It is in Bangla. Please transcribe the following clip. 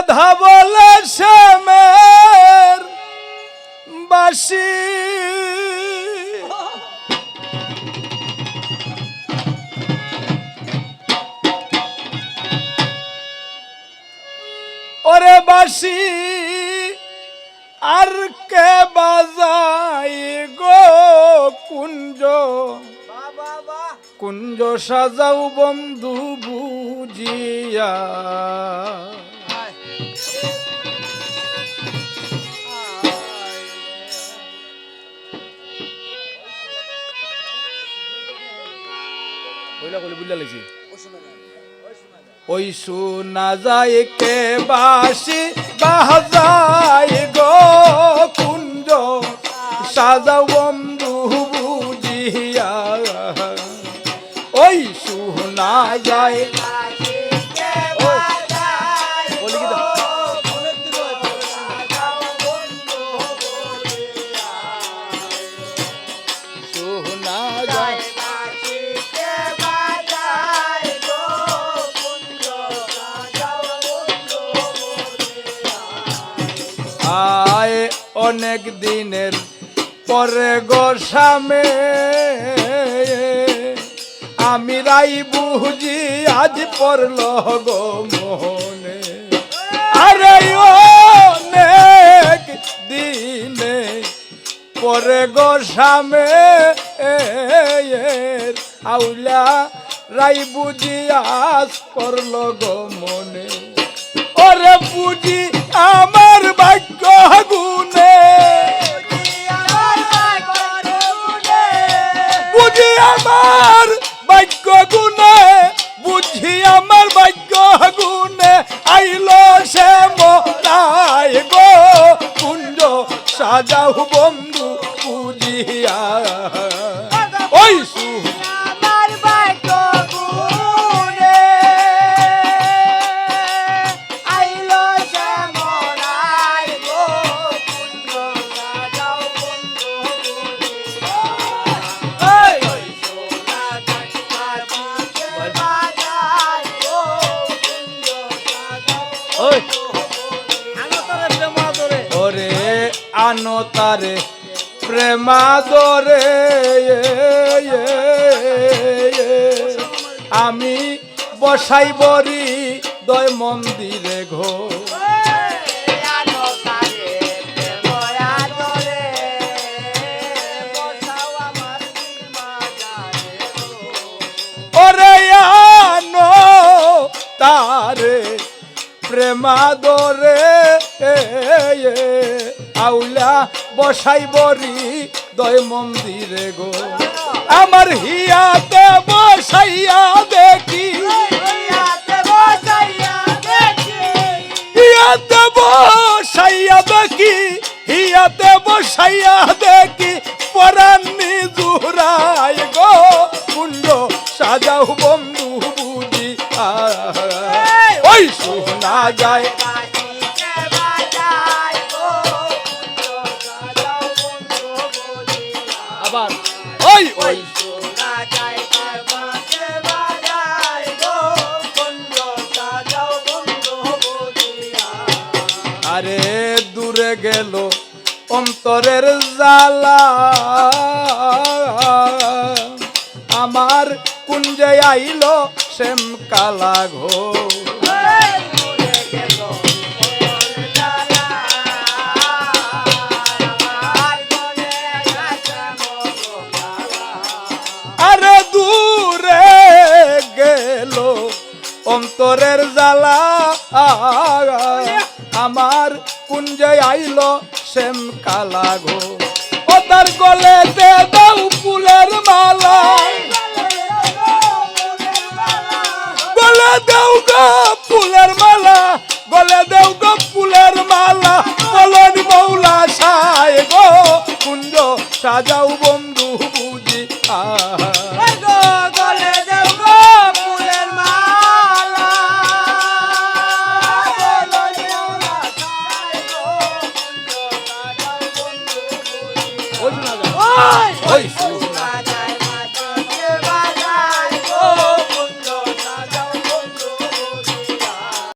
রাধা বলে শ্যামের বাসি। ওরে বাসি, আর কে বাজাই গো কুঞ্জ? কুঞ্জ সাজাও বন্ধু বুঝিয়া। ওই শোনা যায় কে বাসি? বাজাই গো কুঞ্জ। সাজা বন্ধু বুঝিয়া। ওই শোনা যায় অনেক দিনের পরে গো স্বামে, আমি রাই বুঝি আজ পড়ল গো মোহনে আরে অনেক দিনে পরে গো স্বামে আউলা রাই বুঝি আজ পড়ল গো মনে। ওরে বুঝি আমার ভাগ্য গুনে আমার বাক্য গুনে বুঝি আমার বাক্য গুনে আইল সে মরাই গো। কুঞ্জ সাজাও বন্ধু বুঝিয়া ওই সু আনো তারে প্রেমাদরে আমি বসাই বরি দয় মন্দিরে ঘো। তারে প্রেমাদরে আউলা বসাই বরি দয় মন্দিরে গো। আমার হিয়াতে বসাইয়া দেখি। হিয়াতে বসাইয়া দেখি হিয়াতে বসাইয়া দেখি পরান্নি জুরাই গো। কুণ্ড সাজাও বন্ধু বুঝি। ওই শোনা যায় আরে দূরে গেল অন্তরের জালা আমার কুঞ্জে আইলো শ্যাম কালা ঘো আরে দূরে গেল অন্তরের জ্বালা। আমার কুঞ্জে আইলো শ্যাম কালা গো ও তার গলে Oi, Oi! Oi! Oi!